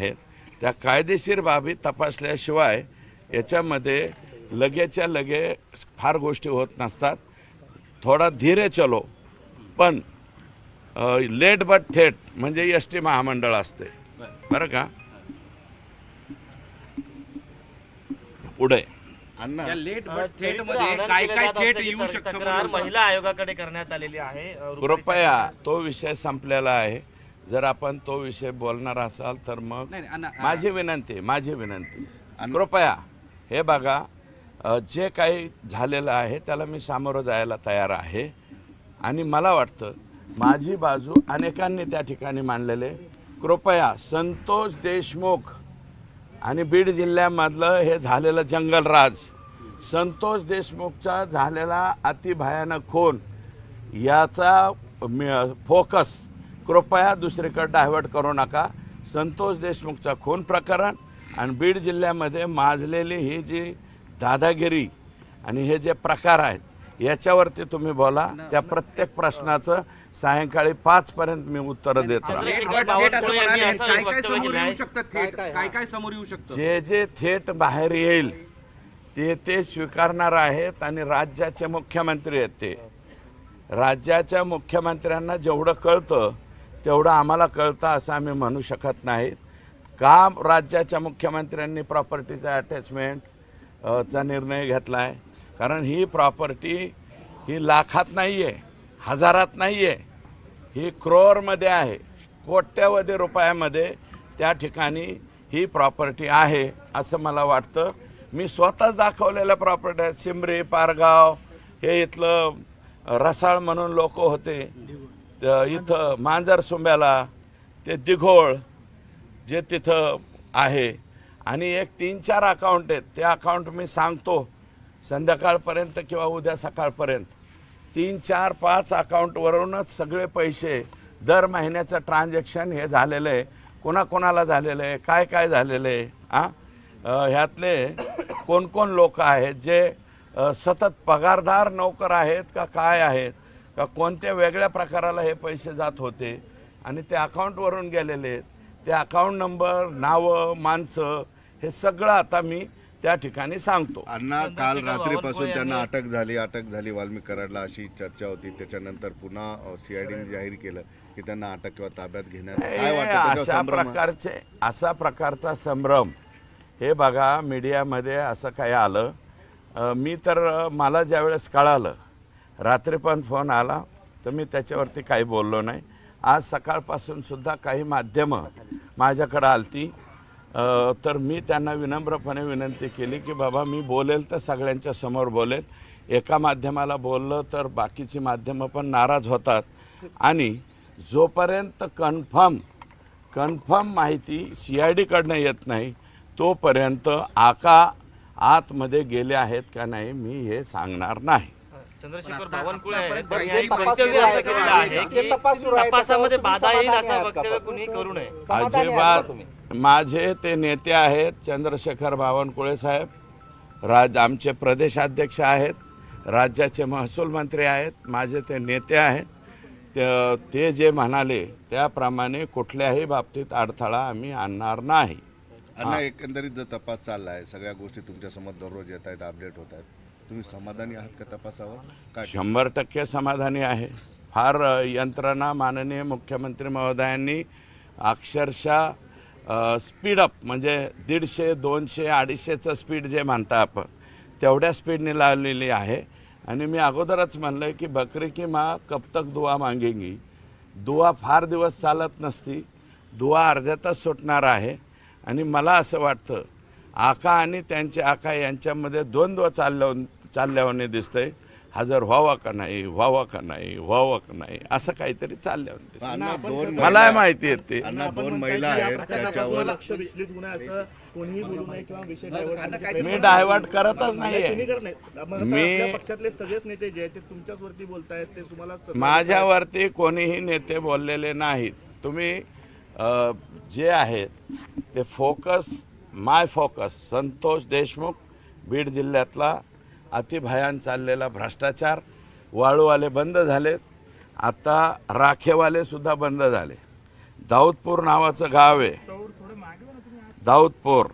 आहेत. त्या कायदेशीर बाबी तपासल्याशिवाय याच्यामध्ये लगेच्या लगे फार गोष्टी होत नसतात. थोडा धीरे चलो. पण लेट बट थेट म्हणजे एस टी महामंडळ असते. बरं का? पुढे. या लेट बट थेटमध्ये काय काय थेट येऊ शकतं? महिला आयोगाकडे करण्यात आलेली आहे. कृपया तो विषय संपलेला आहे. जर आपण तो विषय बोलणार असाल तर मग नाही, नाही, अण्णा, माझी विनंती माझी विनंती. कृपया हे बघा अ, जे काही झालेलं आहे त्याला मी सामोरं जायला तयार आहे. आणि मला वाटतं माझी बाजू अनेकांनी त्या ठिकाणी मांडलेले कृपया संतोष देशमुख आणि बीड जिल्ह्यामधलं हे झालेलं जंगलराज संतोष देशमुखचा झालेला अतिभयानक खून याचा म- फोकस कृपया दुसरीकडे डायव्हर्ट करू नका. संतोष देशमुखचा खून प्रकरण आणि बीड जिल्ह्यामध्ये माजलेली ही जी दादागिरी आणि हे जे प्रकार आहेत याच्यावरती तुम्ही बोला. त्या प्रत्येक प्रश्नाचं सायंकाळी पाच पर्यंत मी उत्तरं देत. राहतो जे जे थेट बाहेर येईल ते ते स्वीकारणार आहेत आणि राज्याचे मुख्यमंत्री आहेत ते. राज्याच्या मुख्यमंत्र्यांना जेवढं कळतं तेवढं आम्हाला कळतं असं आम्ही म्हणू शकत नाहीत. का राज्याच्या मुख्यमंत्र्यांनी प्रॉपर्टीचा अटॅचमेंट चा निर्णय घेतला आहे कारण ही प्रॉपर्टी ही लाखात नाही आहे हजारात नाही आहे ही क्रोअरमध्ये आहे. कोट्यवधी रुपयामध्ये त्या ठिकाणी ही प्रॉपर्टी आहे असं मला वाटतं. मी स्वतःच दाखवलेल्या प्रॉपर्टी आहेत सिमरी पारगाव हे इथलं रसाळ म्हणून लोक होते. इथं मांजर सुंब्याला ते दिघोळ जे तिथं आहे. आणि एक तीन चार अकाउंट आहेत. ते अकाउंट मी सांगतो संध्याकाळपर्यंत किंवा उद्या सकाळपर्यंत. तीन चार पाच अकाउंटवरूनच सगळे पैसे दर महिन्याचं ट्रान्झॅक्शन हे झालेलं आहे. कोणाकोणाला झालेलं आहे? काय काय झालेलं आहे? आ? ह्यातले कोण कोण लोक आहेत जे सतत पगारदार नोकर आहेत का काय आहेत? का कोणत्या वेगळ्या प्रकाराला हे पैसे जात होते? आणि ते अकाउंटवरून गेलेले आहेत. ते अकाउंट नंबर नावं माणसं हे सगळं आता मी त्या ठिकाणी सांगतो. अण्णा काल रात्रीपासून त्यांना यांनी- अटक झाली अटक झाली वाल्मिक कराडला अशी चर्चा होती. त्याच्यानंतर पुन्हा सीआयडीने जाहीर केलं की त्यांना अटक किंवा ताब्यात घेण्यात काय हे अशा? प्रकारचे असा प्रकारचा संभ्रम. हे बघा मीडियामध्ये असं काही आलं. मी तर मला ज्यावेळेस कळालं रात्री पण फोन आला तर मी त्याच्यावरती काही बोललो नाही. आज सकाळपासून सुद्धा काही माध्यमं माझ्याकडं आलती. तर मी त्यांना विनम्रपणे विनंती केली की बाबा मी बोलेल तर सगळ्यांच्या समोर बोलेल. एका माध्यमाला बोललं तर बाकीची माध्यमं पण नाराज होतात. आणि जोपर्यंत कन्फर्म कन्फर्म माहिती सी आय डीकडनं येत नाही तोपर्यंत आका आतमध्ये गेले आहेत का नाही मी हे सांगणार नाही. चंद्रशेखर बावनकुळे आहेत. जे वक्तव्य असं आहे केलेलं का? आहे जे की आहे तपासामध्ये बाधा येईल असं वक्तव्य? कुणी करू नये. अजिबात? माझे ते नेते आहेत चंद्रशेखर बावनकुळे साहेब. राज आमचे प्रदेशाध्यक्ष आहेत. राज्याचे महसूल मंत्री आहेत. माझे ते नेते आहेत. ते- ते जे म्हणाले त्याप्रमाणे कुठल्याही बाबतीत अडथळा आम्ही आणणार नाही. एकंदरीत जर तपास चाललाय सगळ्या गोष्टी तुमच्यासमोर दररोज येत आहेत अपडेट होत आहेत तुम्ही समाधानी आहात का तपासावर? काय? शंभर टक्के समाधानी आहे. फार यंत्रणा माननीय मुख्यमंत्री महोदयांनी अक्षरशः स्पीडअप म्हणजे दीडशे दोनशे अडीचशेचं स्पीड जे म्हणता आपण तेवढ्या स्पीडने लावलेली आहे. आणि मी अगोदरच म्हणलं की बकरी की माँ कब तक दुवा मागेंगी. दुवा फार दिवस चालत नसती. दुवा अर्ध्या तास सुटणार आहे. आणि मला असं वाटतं आका आणि त्यांचे आका यांच्यामध्ये द्वंद्व चालल्या चालल्यावाने दिसतंय. हजर व्हावा का नाही व्हावा का नाही व्हावा का नाही असं काहीतरी चालल्यावर मला माहिती आहे ते. अण्णा दोन महिला आहेत मी डायव्हर्ट करतच नाही. मग आता मी- आपल्या पक्षातले सगळेच नेते जे आहेत ते तुमच्याच वरती बोलतायत ते तुम्हाला सतत- माझ्यावरती कोणीही नेते बोललेले नाहीत. तुम्ही जे आहेत ते focus my focus Santosh Deshmukh Beed जिल्ह्यातला अतिभयान चाललेला भ्रष्टाचार वाळूवाले बंद झालेत. आता राखेवाले सुद्धा बंद झाले. दाऊदपूर नावाचं गाव आहे. दाऊदपूर.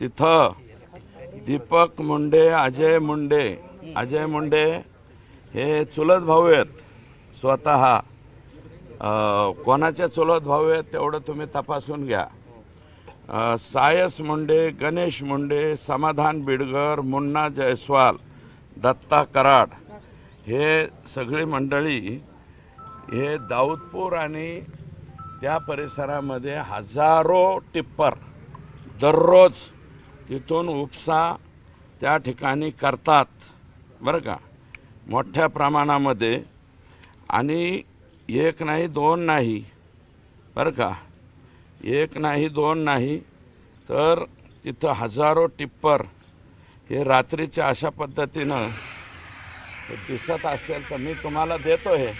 तिथं दीपक मुंडे अजय मुंडे अजय मुंडे हे चुलत भाऊ आहेत. स्वतः कोणाच्या कोणाचे चुलत भाऊ आहेत तेवढं तुम्ही तपासून घ्या. सायस मुंडे गणेश मुंडे समाधान बिडगर मुन्ना जयस्वाल दत्ता कराड हे सगळी मंडळी हे दाऊदपूर आणि त्या परिसरामध्ये हजारो टिप्पर दररोज तिथून उपसा त्या ठिकाणी करतात. बरं का? मोठ्या प्रमाणामध्ये आणि एक नाही दोन नाही. बरं का? एक नाही दोन नाही तर तिथं हजारो टिप्पर हे रात्रीच्या अशा पद्धतीनं दिसत असेल तर मी तुम्हाला देतो हे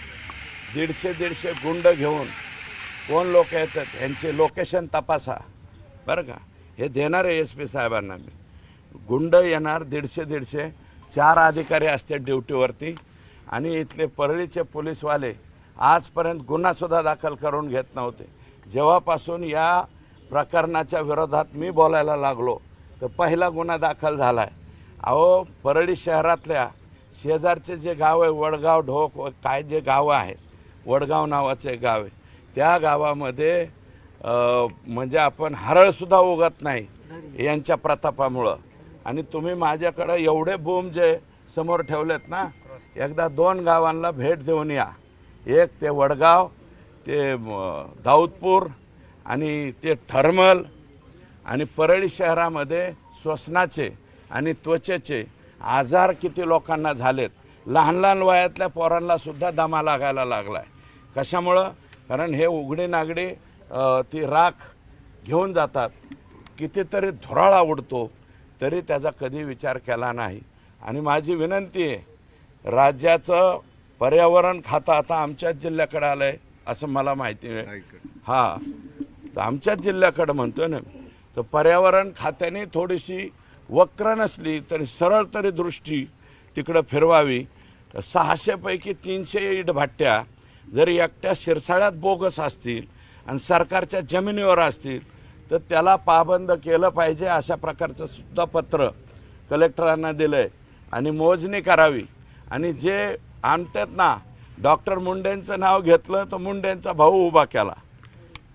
दीडशे दीडशे गुंड घेऊन कोण लोक येतात यांचे लोकेशन तपासा. बरं का? हे देणार आहे एस पी साहेबांना मी. गुंड येणार दीडशे दीडशे. चार अधिकारी असते ड्युटीवरती आणि इथले परळीचे पोलीसवाले आजपर्यंत गुन्हासुद्धा दाखल करून घेत नव्हते. जेव्हापासून या प्रकरणाच्या विरोधात मी बोलायला लागलो तर पहिला गुन्हा दाखल झाला आहे अहो परळी शहरातल्या शेजारचे जे गाव आहे वडगाव ढोक व काय जे गावं आहेत वडगाव नावाचे गाव आहे त्या गावामध्ये म्हणजे आपण हरळसुद्धा उगत नाही यांच्या प्रतापामुळं. आणि तुम्ही माझ्याकडं एवढे बूम जे समोर ठेवलेत ना एकदा दोन गावांना भेट देऊन या. एक ते वडगाव ते दाऊदपूर आणि ते थर्मल आणि परळी शहरामध्ये श्वसनाचे आणि त्वचेचे आजार किती लोकांना झालेत. लहान लहान वयातल्या पोरांनासुद्धा दमा लागायला लागला आहे कशामुळं? कारण हे उघडी नागडी ती राख घेऊन जातात. कितीतरी धुराळा उडतो तरी त्याचा कधी विचार केला नाही. आणि माझी विनंती आहे राज्याचं पर्यावरण खातं आता आमच्याच जिल्ह्याकडे आलं आहे असं मला माहिती ऐक हा. तर आमच्याच जिल्ह्याकडं म्हणतोय ना तर पर्यावरण खात्याने थोडीशी वक्र नसली तरी सरळ तरी दृष्टी तिकडं फिरवावी. तर सहाशेपैकी तीनशे इट भाट्या जर एकट्या शिरसाळ्यात बोगस असतील आणि सरकारच्या जमिनीवर असतील तर त्याला पाबंद केलं पाहिजे अशा प्रकारचं सुद्धा पत्र कलेक्टरांना दिलं आहे आणि मोजणी करावी. आणि जे आणतात ना डॉक्टर मुंडेंचं नाव घेतलं तर मुंडेंचा भाऊ उभा केला.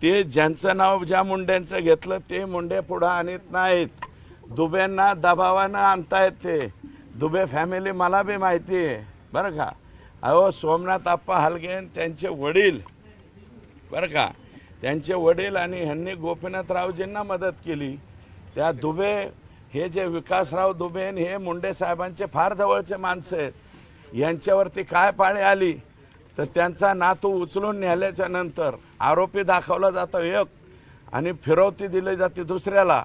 ते ज्यांचं नाव ज्या मुंड्यांचं घेतलं ते मुंडे पुढं आणत नाहीत. दुबेंना दबावानं आणतायत ते. दुबे फॅमिली मला बी माहिती आहे. बरं का? अहो सोमनाथ आप्पा हलगेन त्यांचे वडील. बरं का? त्यांचे वडील आणि ह्यांनी गोपीनाथरावजींना मदत केली. त्या दुबे हे जे विकासराव दुबे हे मुंडे साहेबांचे फार जवळचे माणसं आहेत. यांच्यावरती काय पाळी आली? तर त्यांचा नातू उचलून नेल्याच्या नंतर आरोपी दाखवला जातो एक आणि फिरवती दिली जाते दुसऱ्याला.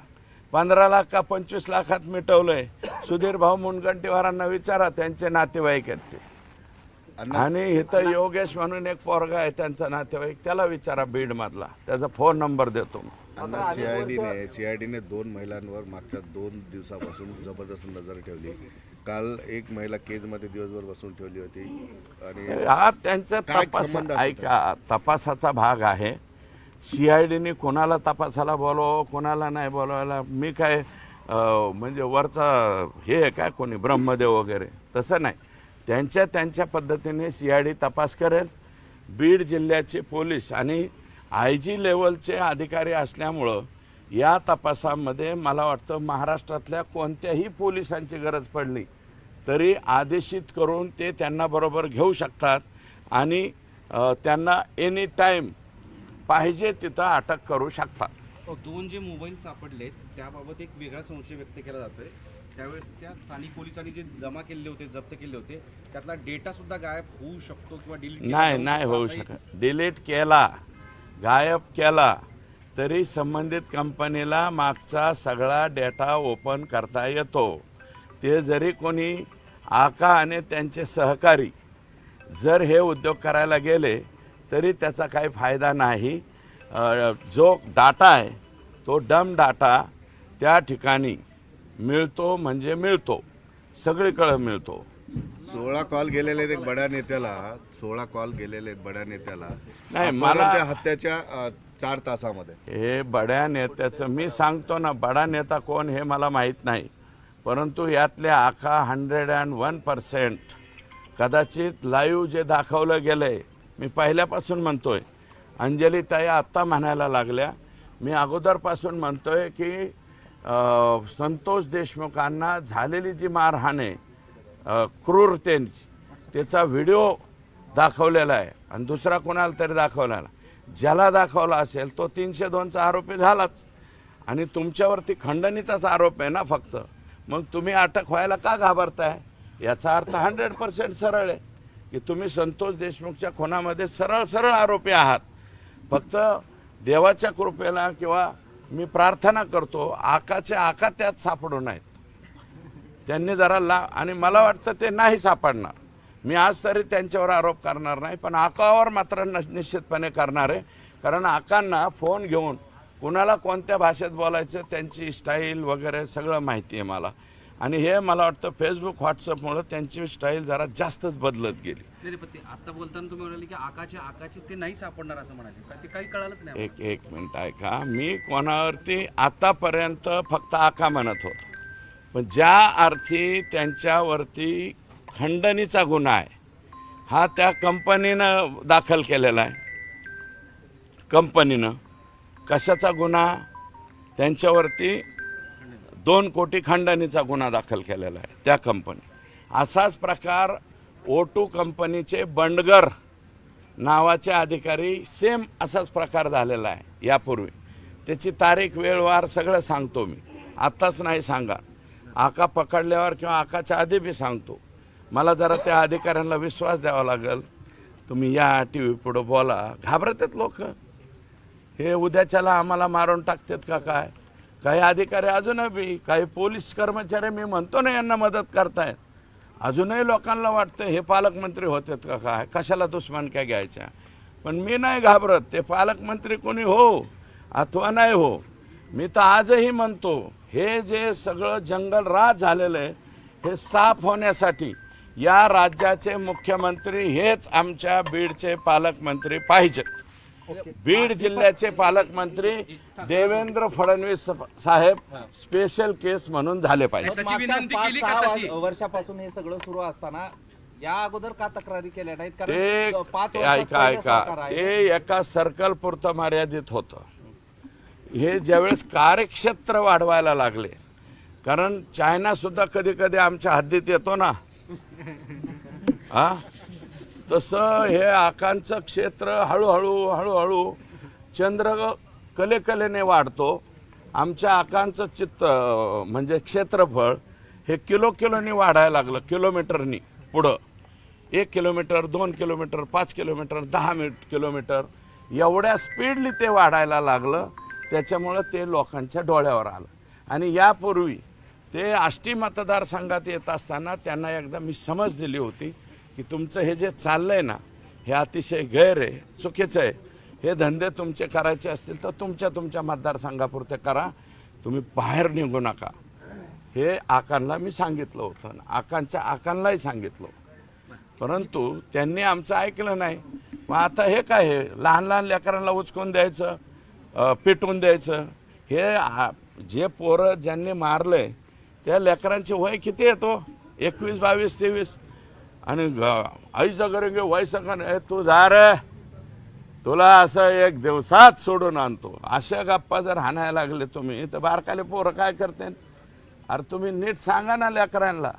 पंधरा लाख का पंचवीस लाखात मिटवलंय. सुधीर भाऊ मुनगंटीवारांना विचारा त्यांचे नातेवाईक आहेत ते. आणि इथं योगेश म्हणून एक पोरगा आहे त्यांचा नातेवाईक त्याला विचारा बीड मधला. त्याचा फोन नंबर देतो सीआयडीने सीआयडीने दोन महिलांवर मागच्या दोन दिवसापासून जबरदस्त नजर ठेवली. काल एक महिला केजमध्ये दिवसभर बसून ठेवली होती आणि हा त्यांचा काय तपास संबंध ऐका तपासाचा भाग आहे. सी आय डीने कोणाला तपासाला बोलव कोणाला नाही बोलवायला मी काय अं, म्हणजे वरचा हे आहे काय कोणी ब्रह्मदेव वगैरे तसं नाही. त्यांच्या त्यांच्या पद्धतीने सी आय डी तपास करेल. बीड जिल्ह्याचे पोलीस आणि आय जी लेवलचे अधिकारी असल्यामुळं या तपासामध्ये मला वाटतं महाराष्ट्रातल्या कोणत्याही पोलिसांची गरज पडली. तरी आदेशित करून ते त्यांना बरोबर घेऊ शकतात आणि त्यांना एनी टाईम पाहिजे तिथं अटक करू शकतात. अ, दोन जे मोबाईल सापडलेत त्याबाबत एक वेगळा संशय व्यक्त केला जातोय. त्यावेळेस त्या स्थानिक पोलिसांनी जे जमा केले होते जप्त केले होते त्यातला डेटा सुद्धा गायब होऊ शकतो किंवा डिलीट नाही नाही होऊ शकत. डिलीट केला गायब केला तरी संबंधित कंपनीला मागचा सगळा डेटा ओपन करता येतो. ते जरी कोणी आका आणि त्यांचे सहकारी जर हे उद्योग करायला गेले तरी त्याचा काही फायदा नाही. जो डाटा आहे तो डम डाटा त्या ठिकाणी मिळतो म्हणजे मिळतो. सगळीकडं मिळतो. सोळा कॉल गेलेले आहेत एक बड्या नेत्याला. सोळा कॉल गेलेले आहेत बड्या नेत्याला. नाही, मला- त्या हत्याच्या अ, चार तासामध्ये. हे बड्या नेत्याचं मी सांगतो ना बडा नेता कोण हे मला माहीत नाही. परंतु यातल्या आखा हंड्रेड अँड वन पर्सेंट कदाचित लाईव्ह जे दाखवलं गेलं आहे मी पहिल्यापासून म्हणतो आहे अंजली अंजलीताई आत्ता म्हणायला लागल्या. मी अगोदरपासून म्हणतो आहे की संतोष देशमुखांना झालेली जी मारहाण आहे क्रूरतेची त्याचा व्हिडिओ दाखवलेला आहे आणि दुसरा कोणाला तरी दाखवलेला ज्याला दाखवला असेल तो तीनशे दोनचा आरोपी झालाच. आणि तुमच्यावरती खंडणीचाच आरोप आहे ना फक्त. मग तुम्ही अटक व्हायला का घाबरताय? याचा अर्थ हंड्रेड पर्सेंट सरळ आहे. की तुम्ही संतोष देशमुखच्या खुनामध्ये सरळ सरळ आरोपी आहात. फक्त देवाच्या कृपेला किंवा मी प्रार्थना करतो आकाचे आका त्यात सापडू नयेत. त्यांनी जरा ला आणि मला वाटतं ते नाही सापडणार. मी आज तरी त्यांच्यावर आरोप करणार नाही पण आकावर मात्र न निश्चितपणे करणार आहे. कारण आकांना फोन घेऊन कुणाला कोणत्या भाषेत बोलायचं त्यांची स्टाईल वगैरे सगळं माहिती आहे मला. आणि हे मला वाटतं फेसबुक व्हॉट्सअपमुळं त्यांची स्टाईल जरा जास्तच बदलत गेली. आता बोलताना तुम्ही म्हणाले की आकाचे आकाचे ते नाही सापडणार असं म्हणाले. का ते काही कळालंच नाही एक एक मिनिट ऐका. मी कोणावरती आतापर्यंत फक्त आका म्हणत होतो. पण ज्या अर्थी त्यांच्यावरती खंडणीचा गुन्हा आहे हा त्या कंपनीनं दाखल केलेला आहे. कंपनीनं. कशाचा गुन्हा? त्यांच्यावरती दोन कोटी खंडणीचा गुन्हा दाखल केलेला आहे त्या कंपनी असाच प्रकार ओ टू कंपनीचे बंडगर नावाचे अधिकारी सेम असाच प्रकार झालेला आहे यापूर्वी. त्याची तारीख वेळवार सगळं सांगतो मी. आत्ताच नाही सांगा. आका पकडल्यावर किंवा आकाच्या आधी बी सांगतो. मला जरा त्या अधिकाऱ्यांना विश्वास द्यावा लागेल. तुम्ही या टी व्ही पुढं बोला. घाबरतात लोक. हे उद्याच्याला आम्हाला मारून टाकतात का काय? काही अधिकारी अजूनही बी काही पोलीस कर्मचारी मी म्हणतो ना यांना मदत करतायत. अजूनही लोकांना वाटतं हे पालकमंत्री होतात का काय? कशाला दुश्मनक्या घ्यायच्या? पण मी नाही घाबरत ते पालकमंत्री कोणी हो अथवा नाही हो मी तर आजही म्हणतो हे जे सगळं जंगल राज झालेलं आहे हे साफ होण्यासाठी या राज्याचे मुख्यमंत्री हेच आमच्या बीडचे पालकमंत्री पाहिजेत. बीड जिल्ह्याचे पालकमंत्री देवेंद्र फडणवीस साहेब स्पेशल केस म्हणून झाले पाहिजे. वर्षापासून हे सगळं सुरू असताना या अगोदर का तक्रारी केल्या नाहीत? ते कारण पाच ते वर्षात ऐका. ऐका. ते एका सर्कल पुरतं मर्यादित होतं. हे ज्यावेळेस कार्यक्षेत्र वाढवायला लागले कारण चायना सुद्धा कधी कधी आमच्या हद्दीत येतो ना. हा? तसं हे आकांचं क्षेत्र हळूहळू हळूहळू चंद्र कलेकलेने वाढतो. आमच्या आकांचं चित्र म्हणजे क्षेत्रफळ हे किलो किलोनी वाढायला लागलं किलोमीटरनी पुढं. एक किलोमीटर दोन किलोमीटर पाच किलोमीटर दहा मिट किलोमीटर एवढ्या स्पीडली ते वाढायला लागलं त्याच्यामुळं ते लोकांच्या डोळ्यावर आलं. आणि यापूर्वी ते आष्टी मतदारसंघात येत असताना त्यांना एकदा मी समज दिली होती. की तुमचं हे जे चाललं आहे ना हे अतिशय गैर आहे चुकीचं आहे. हे धंदे तुमचे करायचे असतील तर तुमच्या तुमच्या मतदारसंघापुरते करा. तुम्ही बाहेर निघू नका. हे आकांना मी सांगितलं होतं आकांच्या आकांनाही सांगितलं परंतु त्यांनी आमचं ऐकलं नाही. मग आता हे काय हे लहान लहान लेकरांना उचकून द्यायचं अं, पेटवून द्यायचं. हे जे पोरं ज्यांनी मारलं आहे त्या लेकरांचे वय किती येतो एकवीस बावीस तेवीस. आणि ग- आईचं करेंगे वयचं का नाही तू जा रे. तुला असं एक दिवसात सोडून आणतो. अशा गप्पा जर हाणायला लागले तुम्ही तर बारकाले पोरं काय करते? अरे तुम्ही नीट सांगा ना लेकरांना.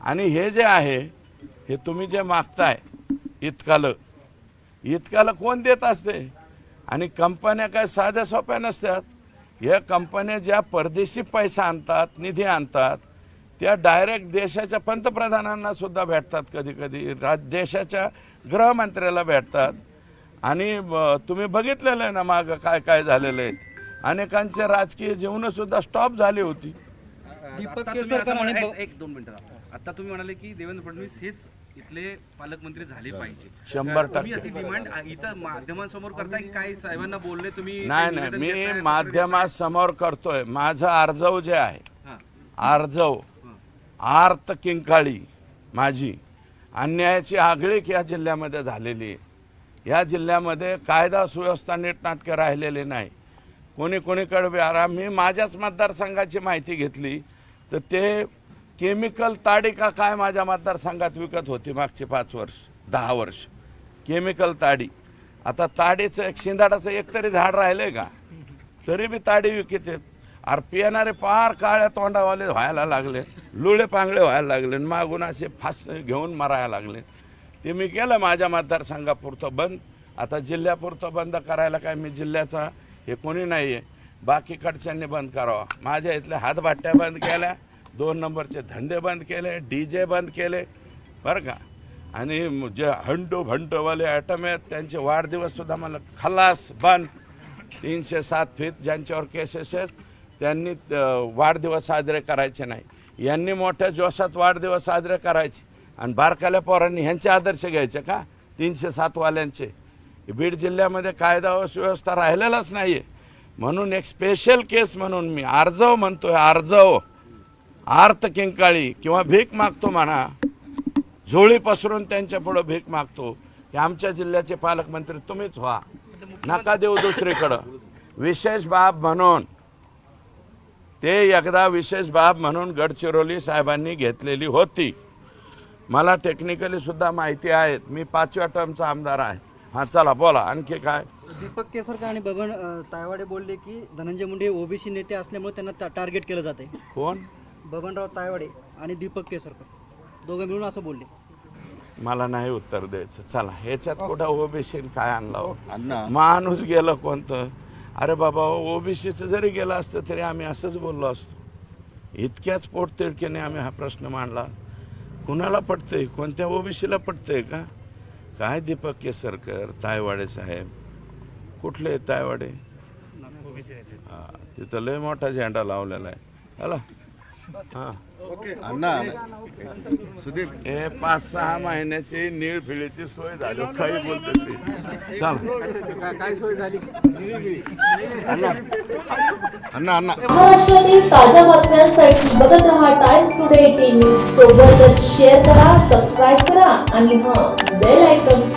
आणि हे जे आहे हे तुम्ही जे मागताय इतकालं. इतकाला कोण देत असते? आणि कंपन्या काय साध्या सोप्या नसतात. या कंपन्या ज्या परदेशी पैसा आणतात निधी आणतात त्या डायरेक्ट देशाच्या पंतप्रधानांना सुद्धा भेटतात कधी कधी. राज देशाच्या गृहमंत्र्याला भेटतात. आणि तुम्ही बघितलेलं आहे ना मागं काय काय झालेलं आहे. अनेकांचे राजकीय जीवन सुद्धा स्टॉप झाली होती. आता तुम्ही असं म्हणा- एक- दोन मिनिटं. आता तुम्ही म्हणाले की देवेंद्र फडणवीस हेच इथले पालकमंत्री झाले पाहिजे. शंभर टक्के. अशी डिमांड इथं माध्यमांसमोर करताय की काय साहेबांना बोलले तुम्ही नाही नाही. मी माध्यमासमोर करतोय. माझं आर्जव जे आहे हां. आर्त किंकाळी माझी अन्यायाची आगळीक या जिल्ह्यामध्ये झालेली आहे. या जिल्ह्यामध्ये कायदा सुव्यवस्था नीटनाटके राहिलेले नाही. कोणी कोणीकडे व्यारा मी माझ्याच मतदारसंघाची माहिती घेतली तर ते केमिकल ताडी का काय माझ्या मतदारसंघात विकत होती मागचे पाच वर्ष दहा वर्ष. केमिकल ताडी. आता ताडीचं एक शिंदाडाचं एक तरी झाड राहिलं आहे का? तरी बी ताडी विकत आहेत अरे पिणारे पार काळ्या तोंडावाले व्हायला लागले. लुळे पांगळे व्हायला लागले. आणि मागून असे फास घेऊन मरायला लागले. ते मी केलं माझ्या मतदारसंघापुरतं बंद. आता जिल्ह्यापुरतं बंद करायला काय मी जिल्ह्याचा हे कोणी नाही आहे बाकीकडच्यांनी बंद करावा. माझ्या इथल्या हातभाट्या बंद केल्या. दोन नंबरचे धंदे बंद केले. डी जे बंद केले. बरं का? आणि जे हंडो भंडोवाले ॲटम आहेत त्यांचे वाढदिवससुद्धा मला खलास बंद. तीनशे सात फीत ज्यांच्यावर केसेस आहेत त्यांनी वाढदिवस साजरे करायचे नाही. यांनी मोठ्या जोशात वाढदिवस साजरे करायचे. आणि बारकाल्या पोरांनी ह्यांचे आदर्श घ्यायचे का? तीनशे सातवाल्यांचे बीड जिल्ह्यामध्ये कायदा व सुव्यवस्था राहिलेलाच नाही आहे म्हणून एक स्पेशल केस म्हणून मी आर्जव म्हणतोय आर्जव. आर्त किंकाळी किंवा भीक मागतो म्हणा झोळी पसरून त्यांच्या पुढं भीक मागतो. की आमच्या जिल्ह्याचे पालकमंत्री तुम्हीच व्हा. नका देऊ दुसरीकडं. विशेष बाब म्हणून ते एकदा विशेष बाब म्हणून गडचिरोली साहेबांनी घेतलेली होती. मला टेक्निकली सुद्धा माहिती आहेत. मी पाचव्या टर्मचा आमदार आहे. हां चला बोला. आणखी काय? दीपक केसरकर आणि बबन तायवाडे बोलले की धनंजय मुंडे ओबीसी नेते असल्यामुळे त्यांना टार्गेट केलं जाते कोण? बबनराव तायवाडे आणि दीपक केसरकर. दोघं मिळून असं बोलले. मला नाही उत्तर द्यायचं. चला ह्याच्यात कुठं ओबीसी काय आणला हो? माणूस गेलं कोणतं? अरे बाबा ओबीसीचं जरी गेलं असतं तरी आम्ही असंच बोललो असतो. इतक्याच पोटतिडकीने आम्ही हा प्रश्न मांडला. कुणाला पटतंय? कोणत्या ओबीसीला पटतंय का? काय दीपक केसरकर तायवाडे साहेब? कुठले तायवाडे? हा, तिथं लय मोठा झेंडा लावलेला आहे. हॅलो अण्णा सुधीर हे पाच सहा महिन्याची नीळ फिळीची सोय झाली काही बोलते ते. चला. अण्णा. अण्णा महाराष्ट्रातील ताज्या बातम्यांसाठी बघत रहा टाइम्स टुडे टीव्ही सोबतच शेअर करा सबस्क्राईब करा आणि हां बेल आयकॉन